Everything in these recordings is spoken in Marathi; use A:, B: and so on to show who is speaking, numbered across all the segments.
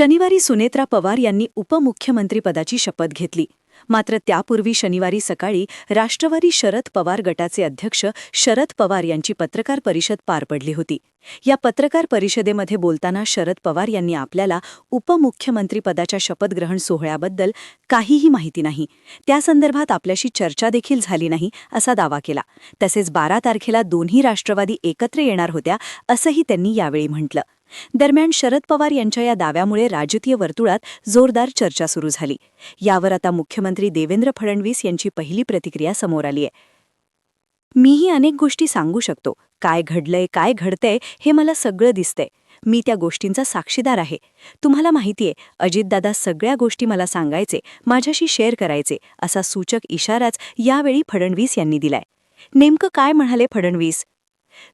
A: शनिवारी सुनेत्रा पवार यांनी उपमुख्यमंत्रीपदाची शपथ घेतली. मात्र त्यापूर्वी शनिवारी सकाळी राष्ट्रवादी शरद पवार गटाचे अध्यक्ष शरद पवार यांची पत्रकार परिषद पार पडली होती. या पत्रकार परिषदेमध्ये बोलताना शरद पवार यांनी आपल्याला उपमुख्यमंत्रीपदाच्या शपथग्रहण सोहळ्याबद्दल काहीही माहिती नाही. त्या संदर्भात आपल्याशी चर्चा देखील झाली नाही असा दावा केला. तसेच बारा तारखेला दोन्ही राष्ट्रवादी एकत्र येणार होत्या असंही त्यांनी यावेळी म्हटलं. दरम्यान शरद पवार यांच्या या दाव्यामुळे राजकीय वर्तुळात जोरदार चर्चा सुरू झाली. यावर आता मुख्यमंत्री देवेंद्र फडणवीस यांची पहिली प्रतिक्रिया समोर आली आहे. मीही अनेक गोष्टी सांगू शकतो. काय घडलंय काय घडतंय हे मला सगळं दिसतंय. मी त्या गोष्टींचा साक्षीदार आहे. तुम्हाला माहितीये अजितदादा सगळ्या गोष्टी मला सांगायचे माझ्याशी शेअर करायचे असा सूचक इशाराच यावेळी फडणवीस यांनी दिलाय. नेमकं काय म्हणाले फडणवीस?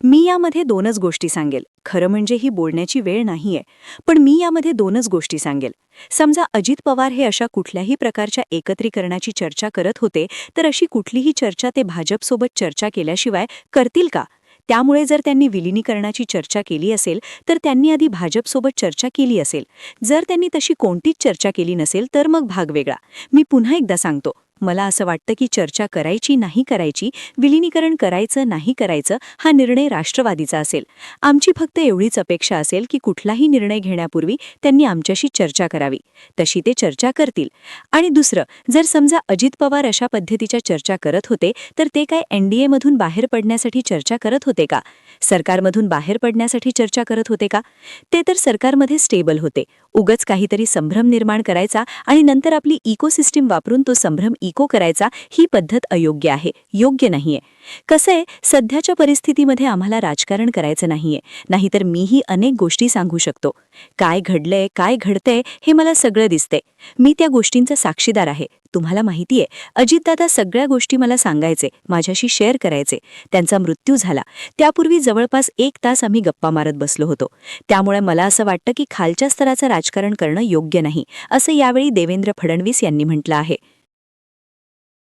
A: मी यामध्ये दोनच गोष्टी सांगेल. खरं म्हणजे ही बोलण्याची वेळ नाहीये पण मी यामध्ये दोनच गोष्टी सांगेल. समजा अजित पवार हे अशा कुठल्याही प्रकारच्या एकत्रीकरणाची चर्चा करत होते तर अशी कुठलीही चर्चा ते भाजपसोबत चर्चा केल्याशिवाय करतील का? त्यामुळे जर त्यांनी विलिनीकरणाची चर्चा केली असेल तर त्यांनी आधी भाजपसोबत चर्चा केली असेल. जर त्यांनी तशी कोणतीच चर्चा केली नसेल तर मग भाग वेगळा. मी पुन्हा एकदा सांगतो मला असं वाटतं की चर्चा करायची नाही करायची विलिनीकरण करायचं नाही करायचं हा निर्णय राष्ट्रवादीचा असेल. आमची फक्त एवढीच अपेक्षा असेल की कुठलाही निर्णय घेण्यापूर्वी त्यांनी आमच्याशी चर्चा करावी. तशी ते चर्चा करतील. आणि दुसरं जर समजा अजित पवार अशा पद्धतीच्या चर्चा करत होते तर ते काय एनडीएमधून बाहेर पडण्यासाठी चर्चा करत होते का? सरकारमधून बाहेर पडण्यासाठी चर्चा करत होते का? ते तर सरकारमध्ये स्टेबल होते. उगच काहीतरी संभ्रम निर्माण करायचा आणि नंतर आपली इकोसिस्टीम वापरून तो संभ्रम इको करायचा ही पद्धत अयोग्य आहे योग्य नाहीये. कसं आहे सध्याच्या परिस्थितीमध्ये आम्हाला राजकारण करायचं नाहीये नाहीतर मीही अनेक गोष्टी सांगू शकतो. काय घडलंय काय घडतंय हे मला सगळं दिसतंय. मी त्या गोष्टींचा साक्षीदार आहे. तुम्हाला माहितीये अजितदादा सगळ्या गोष्टी मला सांगायचे माझ्याशी शेअर करायचे. त्यांचा मृत्यू झाला. त्यापूर्वी जवळपास एक तास आम्ही गप्पा मारत बसलो होतो. त्यामुळे मला असं वाटतं की खालच्या स्तराचं राजकारण करणं योग्य नाही असं यावेळी देवेंद्र फडणवीस यांनी म्हटलं आहे.